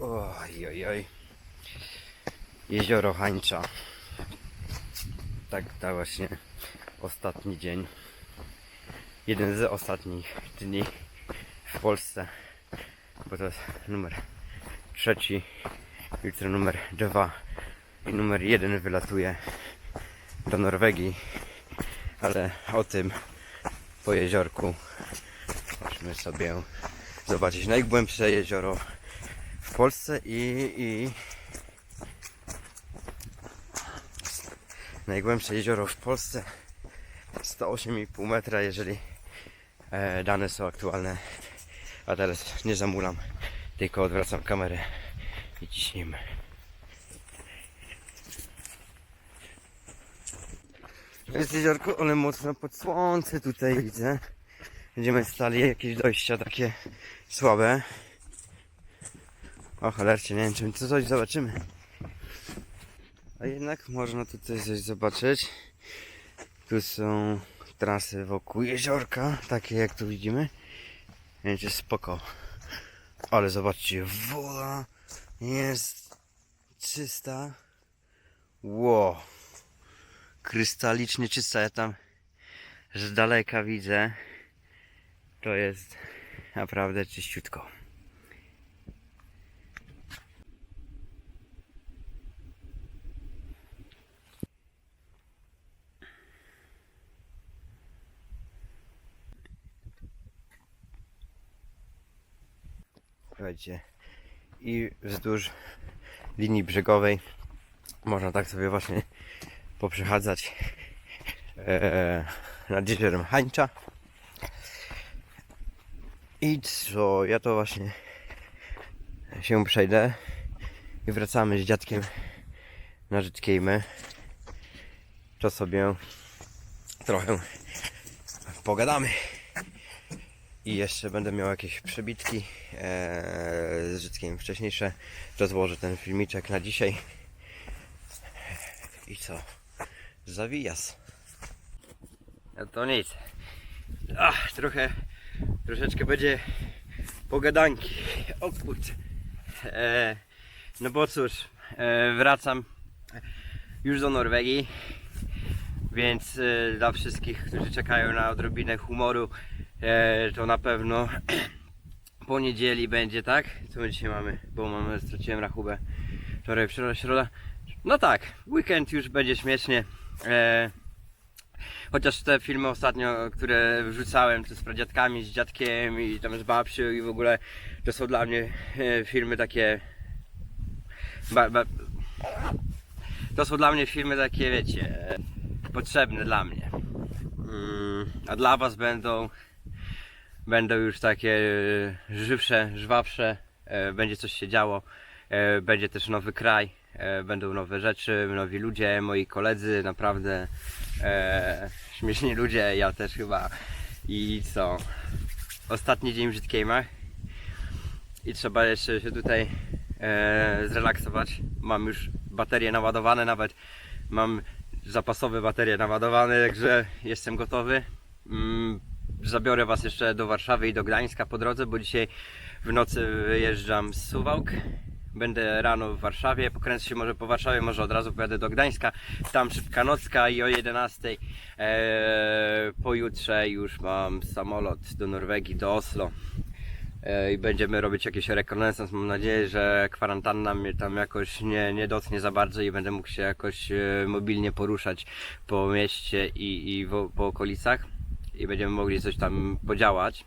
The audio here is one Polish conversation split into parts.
Oj, oj, oj. Jezioro Hańcza. Tak, tak właśnie ostatni dzień. Jeden z ostatnich dni w Polsce. Bo to jest numer trzeci. Jutro numer dwa. I numer jeden wylatuje do Norwegii. Ale o tym po jeziorku. Chodźmy sobie zobaczyć najgłębsze jezioro w Polsce i, i najgłębsze jezioro w Polsce 108,5 metra, jeżeli e, dane są aktualne. A teraz nie zamulam, tylko odwracam kamerę i ciśniemy. Jest jeziorko, ale mocno pod słońce tutaj widzę. Będziemy stali jakieś dojścia takie słabe. O cholercie, nie wiem czy to coś zobaczymy. A jednak można tutaj coś zobaczyć. Tu są trasy wokół jeziorka, takie jak tu widzimy. Więc jest spoko. Ale zobaczcie, woda jest czysta. Wow. Krystalicznie czysta. Ja tam z daleka widzę. To jest naprawdę czyściutko. Słuchajcie, i wzdłuż linii brzegowej można tak sobie właśnie poprzechadzać e, nad jeziorem Hańcza. I co, ja to właśnie się przejdę i wracamy z dziadkiem na Żytkejmy. To sobie trochę pogadamy. I jeszcze będę miał jakieś przebitki z Życkiem wcześniejsze. Rozłożę ten filmiczek na dzisiaj. I co? Zawijas. No to nic. Ach, trochę, troszeczkę będzie pogadanki. O kurczę. E, no bo cóż, e, wracam już do Norwegii. Więc e, dla wszystkich, którzy czekają na odrobinę humoru, e, to na pewno po niedzieli będzie, tak? Co my dzisiaj mamy? Bo mamy, straciłem rachubę. Wczoraj, środa, środa. No tak, weekend już będzie śmiesznie. E, chociaż te filmy ostatnio, które wrzucałem, to z pradziadkami, z dziadkiem i tam z babcią i w ogóle to są dla mnie e, filmy takie... Ba, ba, to są dla mnie filmy takie, wiecie, potrzebne dla mnie. Mm, a dla was będą będą już takie e, żywsze, żwawsze, e, będzie coś się działo, e, będzie też nowy kraj, będą nowe rzeczy, nowi ludzie, moi koledzy, naprawdę śmieszni ludzie, ja też chyba. I co? Ostatni dzień w Żytkejmach i trzeba jeszcze się tutaj zrelaksować. Mam już baterie naładowane, nawet mam zapasowe baterie naładowane, także jestem gotowy. Zabiorę Was jeszcze do Warszawy i do Gdańska po drodze, bo dzisiaj w nocy wyjeżdżam z Suwałk. Będę rano w Warszawie, pokręcę się może po Warszawie, może od razu pojadę do Gdańska. Tam szybka nocka i o 11 e, pojutrze już mam samolot do Norwegii, do Oslo. E, I będziemy robić jakiś rekonesans. Mam nadzieję, że kwarantanna mnie tam jakoś nie, nie za bardzo i będę mógł się jakoś e, mobilnie poruszać po mieście i, i po okolicach i będziemy mogli coś tam podziałać.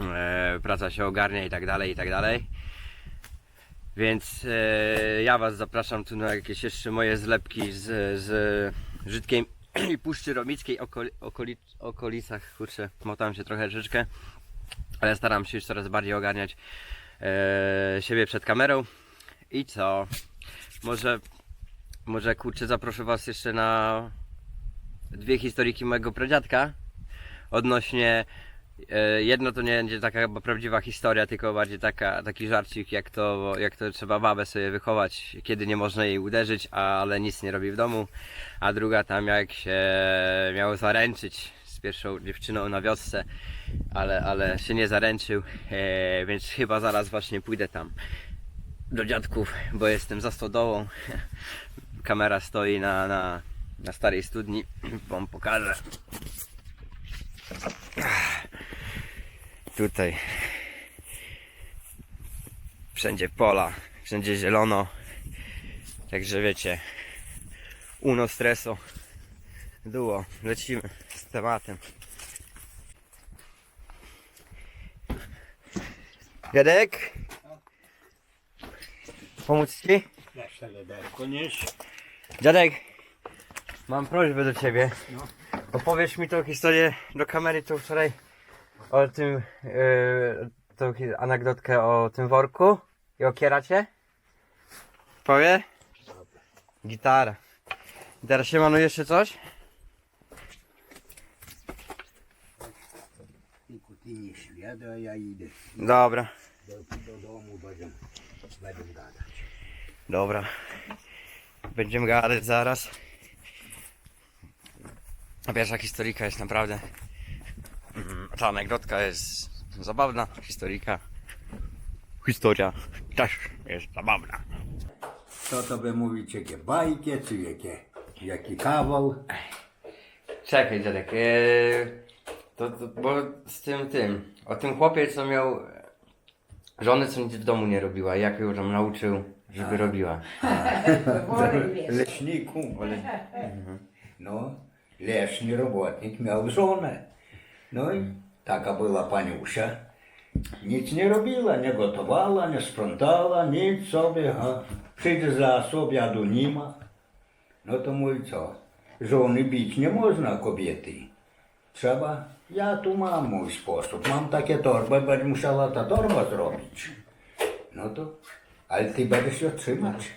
E, praca się ogarnia i tak dalej, i tak dalej. Więc e, ja Was zapraszam tu na jakieś jeszcze moje zlepki z, z Żydkiem i Puszczy Romickiej okoli, okoli, okolicach. Kurczę, motam się trochę troszeczkę, ale staram się już coraz bardziej ogarniać e, siebie przed kamerą. I co? Może, może kurczę, zaproszę Was jeszcze na dwie historyjki mojego pradziadka odnośnie e, jedno to nie będzie taka chyba prawdziwa historia, tylko bardziej taka, taki żarcik jak to, jak to trzeba babę sobie wychować, kiedy nie można jej uderzyć, ale nic nie robi w domu, a druga tam jak się miał zaręczyć z pierwszą dziewczyną na wiosce, ale, ale się nie zaręczył, e, więc chyba zaraz właśnie pójdę tam. do dziadków, bo jestem za stodołą. Kamera stoi na, na, na starej studni. Wam pokażę. Tutaj wszędzie pola, wszędzie zielono. Także wiecie, uno streso. Duo, lecimy z tematem. Jadek? Pomóc ci? Nieś. Dziadek, mam prośbę do ciebie. Opowiesz mi tą historię do kamery, tą wczoraj o tym, yy, tą hi- anegdotkę o tym worku i o kieracie. Powie? Gitara. Teraz się manu jeszcze coś? Niku ty nie śladu, a ja idę Dobra, do, do domu, będę, będę gadać. dobra. Będziemy gadać zaraz. A pierwsza historyjka jest naprawdę. mm, Ta anegdotka jest zabawna. Historyjka. Historia też jest zabawna. Co to wy mówicie, jakie bajki, czy jakie, jaki kawał? Czekaj, dziadek. Eee, to, to, bo z tym, tym. O tym chłopie, co miał żonę, co nic w domu nie robiła. Jak ją tam nauczył, żeby robiła. Leśniku. No, leśny robotnik miał żonę. No i taka była paniusia. Nic nie robiła, nie gotowała, nie sprzątała, nic sobie. A przyjdzie za obiadu nie ma. No to mówi co? Żony bić nie można kobiety. Trzeba, ja tu mam mój sposób. Mam takie torby, będę musiała ta torba zrobić. No to, ale ty będziesz ją trzymać.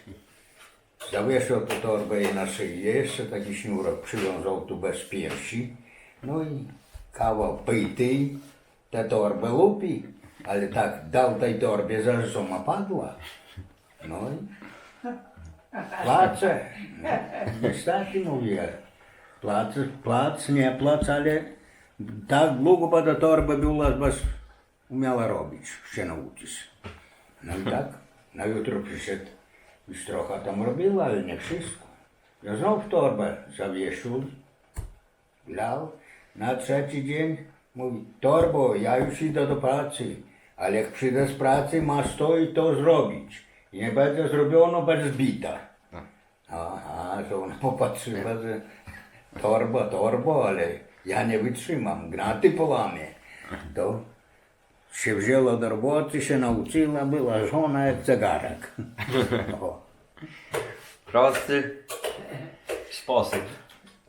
Zawieszał tę torbę jej na szyję, jeszcze taki sznurek przywiązał tu bez piersi. No i kawał pyty, tę torbę lupi, ale tak dał tej torbie, że żona padła. No i płacze. No, mówię, płac, płac, nie płac, ale tak długo by ta torba była, bez umiała robić, się nauczyć. No i tak, na jutro przyszedł, już trochę tam robiła, ale nie wszystko. Ja znów torbę zawiesił, lał. Na trzeci dzień mówi, torbo, ja już idę do pracy, ale jak przyjdę z pracy, masz to i to zrobić. I nie będzie zrobiono, będzie zbita. Aha, że ona popatrzyła, że torba, torbo, ale ja nie wytrzymam, gnaty połamie. To się wzięła do roboty, się nauczyła, była żona jak zegarek. O. Prosty sposób.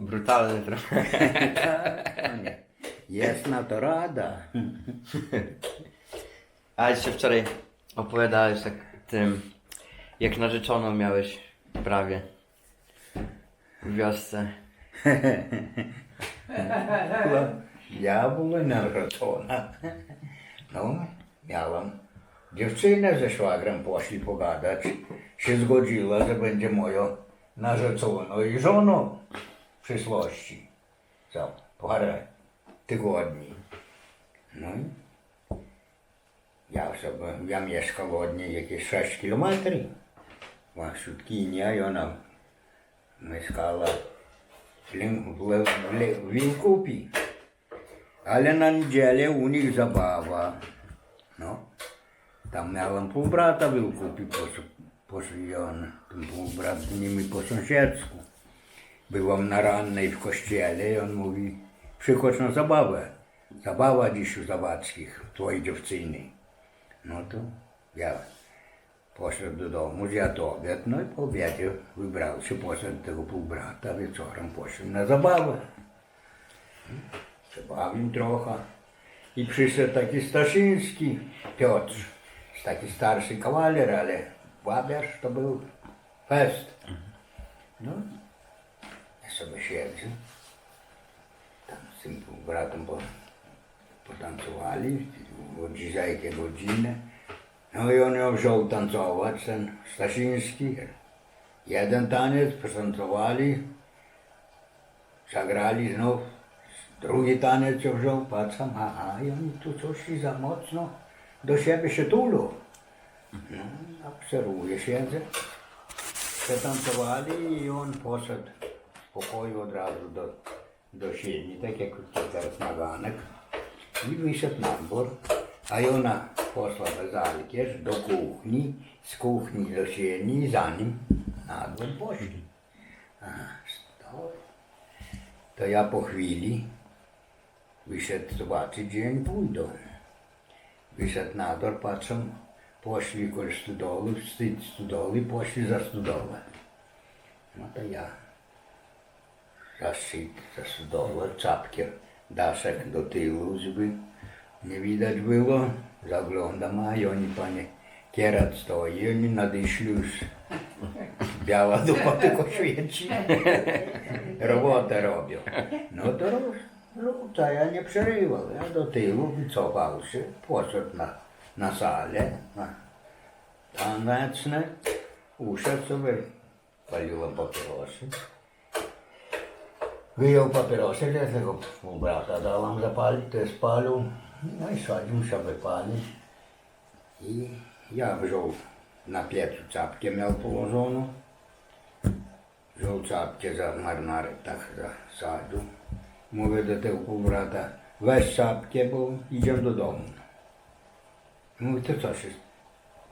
Brutalny trochę. Jest na to rada. A jeszcze wczoraj opowiadałeś tak tym, jak narzeczoną miałeś prawie w wiosce. Ja była narzeczona. No, miałam dziewczynę ze szwagrem, poszli pogadać. Się zgodziła, że będzie moją narzeczoną i żoną w przyszłości. Za parę tygodni. No i ja sobie, ja mieszkam od niej jakieś 6 kilometrów. Łasiutkinia i ona mieszkała w, Lin- w, w, w Linkupie. Ale na niedzielę u nich zabawa. No. Tam miałem półbrata w Linkupie, poszli on, ten półbrat z nimi po sąsiedzku. Byłam na rannej w kościele i on mówi, przychodź na zabawę. Zabawa dziś u Zawackich, twojej dziewczyny. No to ja poszedł do domu, zjadł obiad, no i po obiedzie wybrał się, poszedł tego półbrata, wieczorem poszedł na zabawę. Przebawił trochę. I przyszedł taki Staszyński, Piotr, taki starszy kawaler, ale babiarz to był fest. No, ja sobie siedzę, tam z tym bratem po, potancowali, o dziesiątej godziny. No i on ją wziął tancować, ten Stasiński. Jeden taniec potancowali, zagrali znów, drugi taniec ją wziął, patrzę, aha, i oni tu coś za mocno do siebie się tulą. Obserwuję, siedzę. Przetancowali i on poszedł w pokoju od razu do, do siedni, tak jak teraz na ganek. I wyszedł na dwór. A ona poszła bez Alkież do kuchni, z kuchni do sieni i za nim na dwór poszli. Stoi. To ja po chwili wyszedł zobaczyć, gdzie oni pójdą. Wyszedł na dwór, patrzą, poszli koło studoły, wstyd studoły, poszli za studowę. No to ja za studowę, czapkę, daszek do tyłu, żeby nie widać było. Zaglądam, a i oni, panie, kierat stoi, oni nadeszli już. Biała dupa tylko świeci. Robotę robią. No to roz, to ja nie przerywał. Ja do tyłu wycofał się, poszedł na, na salę, na taneczne, uszedł sobie, papierosy. Wyjął papierosy, ja tego mu brata dałam zapalić, to spalił, no i sadził sobie palić. I ja wziął na piecu czapkę miał położoną. Wziął czapkę za marynarek, tak zasadził. Mówię do tego półbrata, weź czapkę, bo idziemy do domu. Mówi, to co się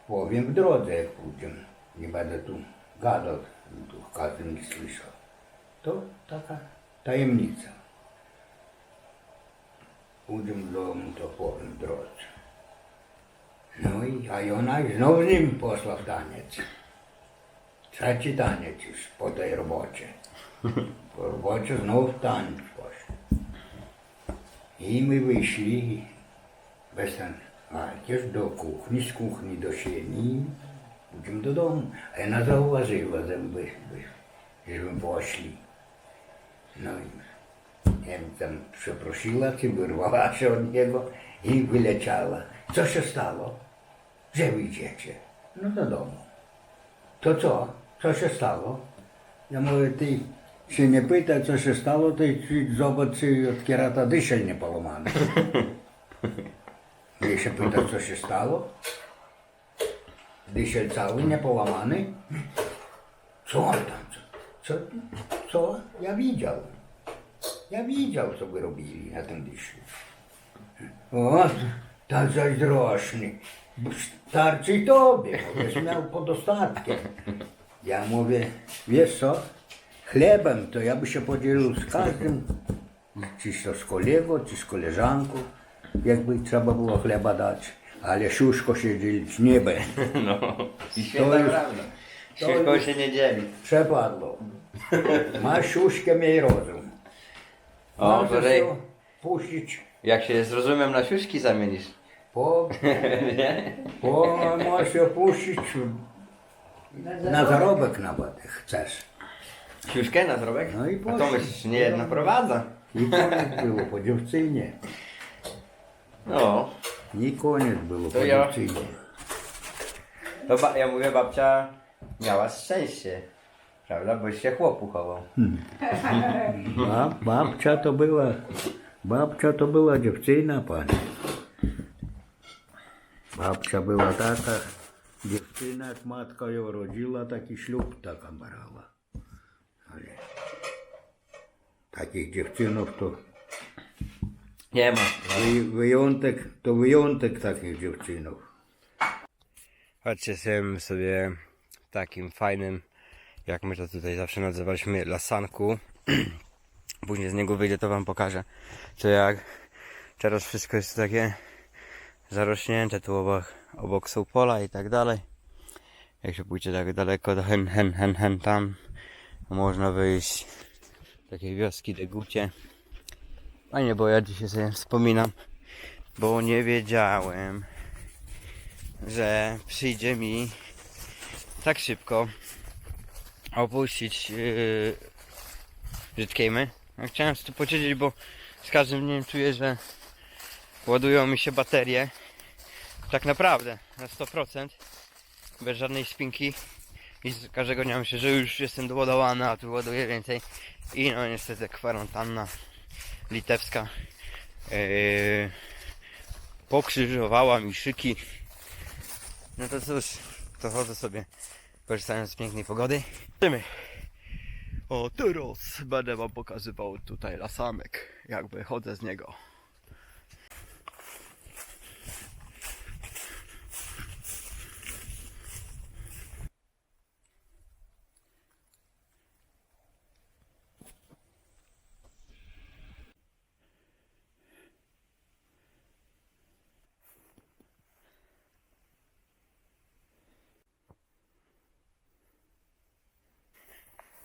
powiem w drodze, jak pójdziemy. Nie będę tu gadał, tu każdy nie słyszał. To taka tajemnica. Pójdziemy do domu, to powiem w drodze. No i, a ona znowu z nim poszła w taniec. Trzeci taniec już po tej robocie. Po robocie znowu w taniec poszli. I my wyszli bez ten Markież do kuchni, z kuchni do sieni. Pójdziemy do domu. A ona zauważyła, żeby, żebym poszli. No i ja tam przeprosiła, czy wyrwała się od niego i wyleciała. Co się stało? Gdzie wy idziecie? No do domu. To co? Co się stało? Ja mówię, ty się nie pytaj, co się stało, czy zobacz, czy od kierata dyszel nie połamany. Mnie się pyta, co się stało? Dyszel cały, nie połamany? Co? Co, co, co? Ja widział. Ja widział, co by robili na tym dyszlu. O, tak zazdrośny. Starczy tobie, będziesz miał podostatkiem. Ja mówię, wiesz co, chlebem to ja by się podzielił z każdym, czy to z kolegą, czy z koleżanką, jakby trzeba było chleba dać. Ale siuszko się dzielić nie będzie. No, i To świetna już- prawda. to już- się nie dzieli. Przepadło. Ma siuszkę, miej rozum. O, Możesz Bożej. ją puścić Jak się z rozumem na siuszki zamienisz. po, Nie? po możesz ją puścić na zarobek nawet, jak chcesz. Siuszkę na zrobek? No i A to poszli. myślisz, nie jedna prowadza. I koniec było po dziewczynie. No. I koniec było To po ja- dziewczynie. To ba- ja mówię, babcia miała szczęście. Prawda? Bo się chłopu chował. Bab, babcia to była, babcia to była dziewczyna, panie. Babcia była taka dziewczyna, jak matka ją rodziła, taki ślub taka brała. Takich dziewczynów to Nie ma. wy, wyjątek, to wyjątek takich dziewczynów. Chodźcie jestem sobie w takim fajnym, jak my to tutaj zawsze nazywaliśmy, lasanku. Później z niego wyjdzie, to wam pokażę, co jak. Teraz wszystko jest takie zarośnięte, tu obok, obok są pola i tak dalej. Jak się pójdzie tak daleko do hen, hen, hen, hen tam, to można wyjść do takiej wioski Degucie. Fajnie, bo ja dzisiaj sobie wspominam, bo nie wiedziałem, że przyjdzie mi tak szybko opuścić yy, Brzydkiejmy. Ja chciałem tu posiedzieć, bo z każdym dniem czuję, że ładują mi się baterie. Tak naprawdę, na 100%. Bez żadnej spinki. I z każdego dnia myślę, że już jestem doładowany, a tu ładuję więcej. I no niestety kwarantanna litewska yy, pokrzyżowała mi szyki. No to cóż, to chodzę sobie, korzystając z pięknej pogody. Idziemy. O, teraz będę wam pokazywał tutaj lasamek, jak wychodzę z niego.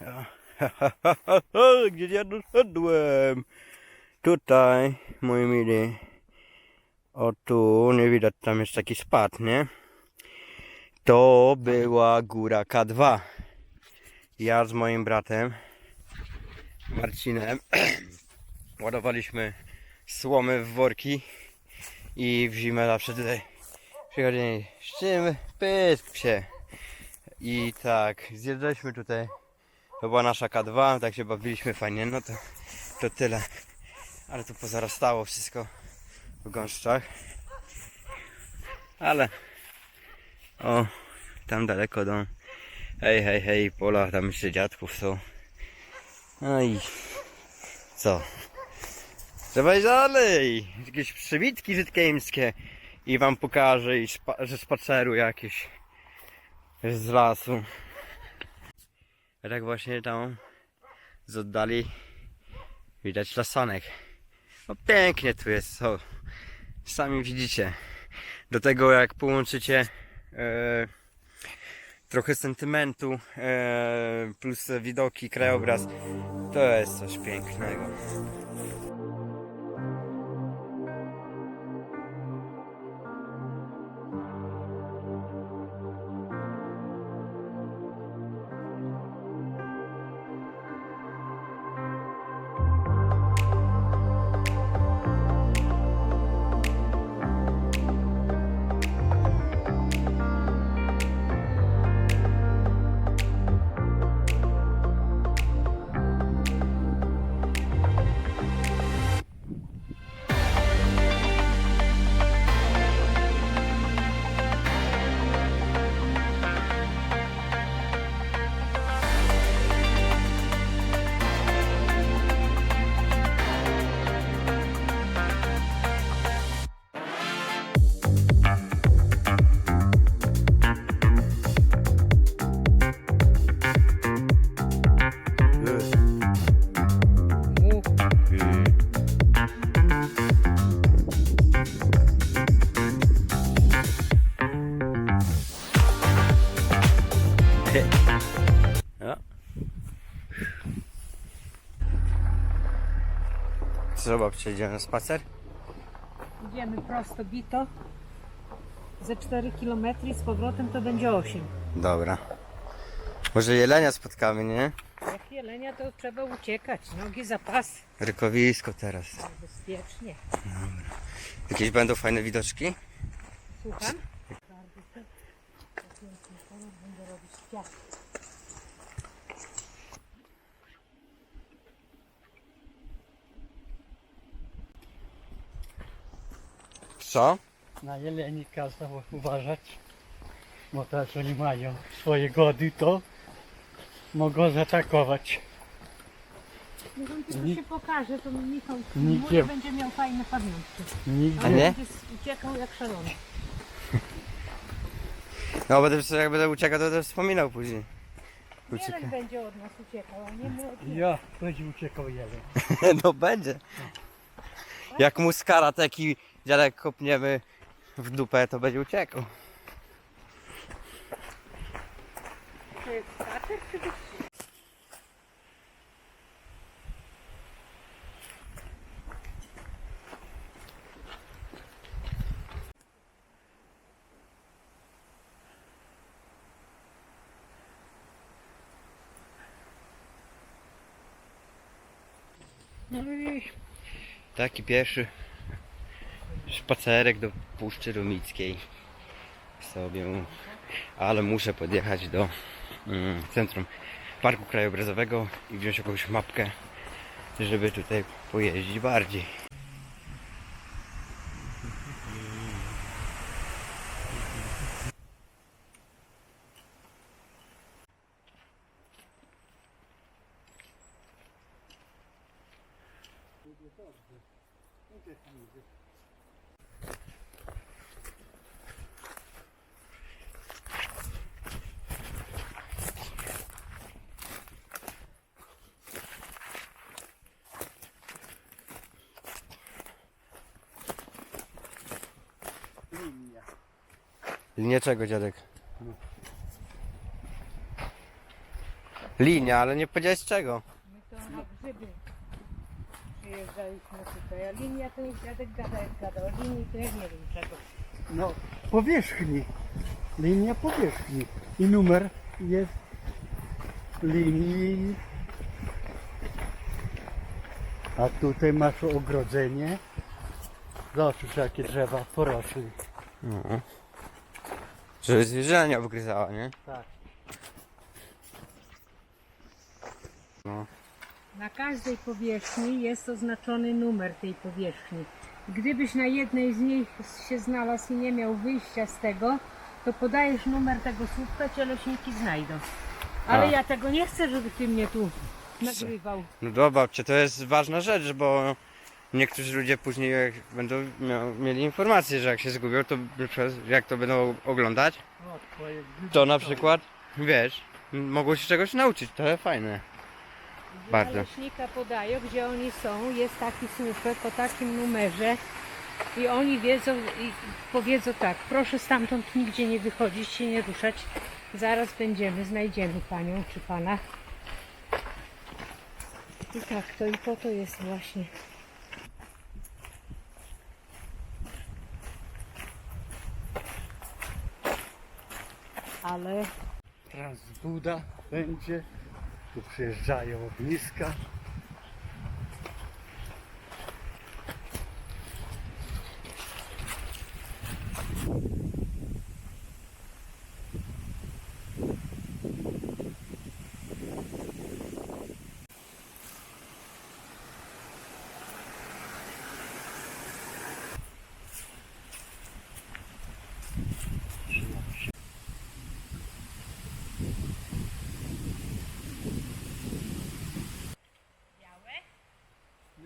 Gdzie ja doszedłem? Tutaj, moi mili. O tu, nie widać, tam jest taki spad, nie? To była góra K2. Ja z moim bratem, Marcinem, ładowaliśmy słomy w worki i w zimę zawsze tutaj przychodzili z czym pysk się. I tak, zjeżdżaliśmy tutaj to była nasza K2, tak się bawiliśmy fajnie, no to, to tyle. Ale to pozarastało wszystko w gąszczach. Ale o, tam daleko do hej, hej, hej, pola, tam jeszcze dziadków są. No i co? Trzeba iść dalej. Jakieś przybitki żytkiemskie i wam pokażę, i że spaceru jakieś z lasu. A tak właśnie tam z oddali widać lasanek. No pięknie tu jest, co sami widzicie. Do tego jak połączycie e, trochę sentymentu e, plus widoki, krajobraz, to jest coś pięknego. Co babcia na spacer? Idziemy prosto bito. Ze 4 km z powrotem to będzie 8. Dobra. Może jelenia spotkamy, nie? Jak jelenia to trzeba uciekać. Nogi za pas. Rykowisko teraz. Bezpiecznie. Jakieś będą fajne widoczki? Słucham? Będę robić. Co? Na jeleni kazał uważać, bo teraz oni mają swoje gody, to mogą zaatakować. On tylko się pokaże, to Michał Nigdzie. mój będzie miał fajne pamiątki. A Nigdzie nie? Będzie uciekał jak szalony. No bo też jak będę uciekał, to też wspominał później. Ucieka. Jeden będzie od nas uciekał, a nie my od niego. ja będzie uciekał jeleń. No będzie. Jak mu z karateki dziadek kopniemy w dupę, to będzie skater czy wyścig? No i taki pierwszy spacerek do Puszczy Rumickiej sobie. Ale muszę podjechać do mm, centrum Parku Krajobrazowego i wziąć jakąś mapkę, żeby tutaj pojeździć bardziej. Linia czego, dziadek? Linia, ale nie powiedziałeś czego. My to na grzyby przyjeżdżaliśmy tutaj, a linia to niech dziadek gada jak gada. O linii to ja nie wiem czego. No, powierzchni. Linia powierzchni. I numer jest linii. A tutaj masz ogrodzenie. Zobacz jakie drzewa porosły. No. Żeby zwierzę nie obgryzała, nie? Tak. No. Na każdej powierzchni jest oznaczony numer tej powierzchni. Gdybyś na jednej z nich się znalazł i nie miał wyjścia z tego, to podajesz numer tego słupka, cię leśniki znajdą. Ale A. ja tego nie chcę, żeby ty mnie tu nagrywał. No dobra, babcie, to jest ważna rzecz, bo niektórzy ludzie później jak będą miał, mieli informację, że jak się zgubią, to jak to będą oglądać, to na przykład, wiesz, mogą się czegoś nauczyć, to fajne. Bardzo. Dla leśnika podają, gdzie oni są. Jest taki słupek o takim numerze i oni wiedzą i powiedzą tak, proszę stamtąd nigdzie nie wychodzić, się nie ruszać. Zaraz będziemy, znajdziemy panią czy pana. I tak, to i po to jest właśnie. Ale Transbuda będzie. Tu przyjeżdżają ogniska.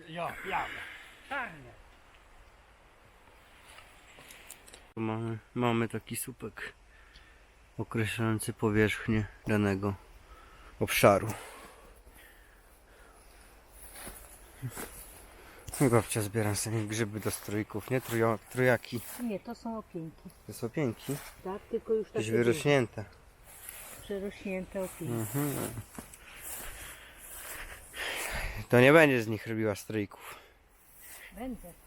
Ja, białe. Czarne. Mamy, mamy taki słupek określający powierzchnię danego obszaru. Babcia zbiera sobie grzyby do strójków, nie? Trujo, trójaki. nie, to są opieńki. To są pięki. Tak, tylko już Jakieś takie wyrośnięte. duże, przerośnięte opieńki. Mhm. To nie będzie z nich robiła strójków. Będę.